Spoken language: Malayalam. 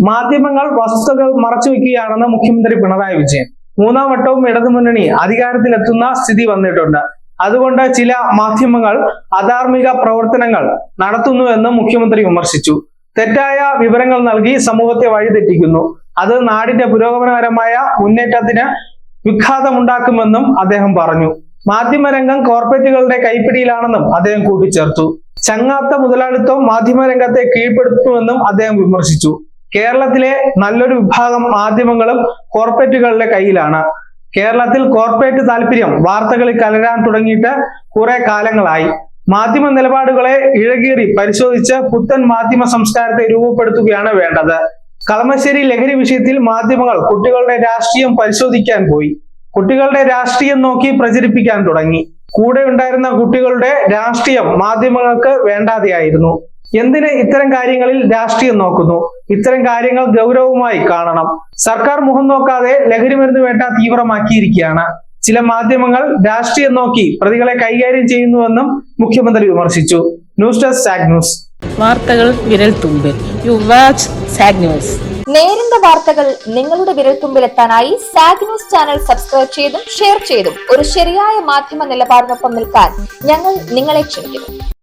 മാധ്യമങ്ങൾ വസ്തുതകൾ മറച്ചുവെക്കുകയാണെന്ന് മുഖ്യമന്ത്രി പിണറായി വിജയൻ. മൂന്നാം വട്ടവും ഇടതുമുന്നണി അധികാരത്തിലെത്തുന്ന സ്ഥിതി വന്നിട്ടുണ്ട്. അതുകൊണ്ട് ചില മാധ്യമങ്ങൾ അധാർമിക പ്രവർത്തനങ്ങൾ നടത്തുന്നുവെന്ന് മുഖ്യമന്ത്രി വിമർശിച്ചു. തെറ്റായ വിവരങ്ങൾ നൽകി സമൂഹത്തെ വഴിതെറ്റിക്കുന്നു. അത് നാടിന്റെ പുരോഗമനപരമായ മുന്നേറ്റത്തിന് വിഘാതമുണ്ടാക്കുമെന്നും അദ്ദേഹം പറഞ്ഞു. മാധ്യമരംഗം കോർപ്പറേറ്റുകളുടെ കൈപ്പിടിയിലാണെന്നും അദ്ദേഹം കൂട്ടിച്ചേർത്തു. ചങ്ങാത്ത മുതലാളിത്തം മാധ്യമരംഗത്തെ കീഴ്പ്പെടുത്തുമെന്നും അദ്ദേഹം വിമർശിച്ചു. കേരളത്തിലെ നല്ലൊരു വിഭാഗം മാധ്യമങ്ങളും കോർപ്പറേറ്റുകളുടെ കയ്യിലാണ്. കേരളത്തിൽ കോർപ്പറേറ്റ് താല്പര്യം വാർത്തകളിൽ കലരാൻ തുടങ്ങിയിട്ട് കുറെ കാലങ്ങളായി. മാധ്യമ നിലപാടുകളെ ഇഴകീറി പരിശോധിച്ച് പുത്തൻ മാധ്യമ സംസ്കാരത്തെ രൂപപ്പെടുത്തുകയാണ് വേണ്ടത്. കളമശ്ശേരി ലഹരി വിഷയത്തിൽ മാധ്യമങ്ങൾ കുട്ടികളുടെ രാഷ്ട്രീയം പരിശോധിക്കാൻ പോയി. കുട്ടികളുടെ രാഷ്ട്രീയം നോക്കി പ്രചരിപ്പിക്കാൻ തുടങ്ങി. കൂടെ ഉണ്ടായിരുന്ന കുട്ടികളുടെ രാഷ്ട്രീയം മാധ്യമങ്ങൾക്ക് വേണ്ടാതെയായിരുന്നു. എന്തിന് ഇത്തരം കാര്യങ്ങളിൽ രാഷ്ട്രീയം നോക്കുന്നു? ഇത്തരം കാര്യങ്ങൾ ഗൗരവമായി കാണണം. സർക്കാർ മുഖം നോക്കാതെ ലഹരി മരുന്ന് വേട്ട തീവ്രമാക്കിയിരിക്കുകയാണ്. ചില മാധ്യമങ്ങൾ രാഷ്ട്രീയം നോക്കി പ്രതികളെ കൈകാര്യം ചെയ്യുന്നുവെന്നും മുഖ്യമന്ത്രി വിമർശിച്ചു. ന്യൂസ് ഡെസ്ക് സാഗ് ന്യൂസ്. വാർത്തകൾ വിരൽ തുമ്പിൽ. യു വാച്ച് സാഗ് ന്യൂസ്. നേരിന്റെ വാർത്തകൾ നിങ്ങളുടെ വിരൽത്തുമ്പിലെത്താനായി സാഗ് ന്യൂസ് ചാനൽ സബ്സ്ക്രൈബ് ചെയ്തും ഷെയർ ചെയ്തും ഒരു ശരിയായ മാധ്യമ നിലപാടിനൊപ്പം നിൽക്കാൻ ഞങ്ങൾ നിങ്ങളെ ക്ഷണിക്കുന്നു.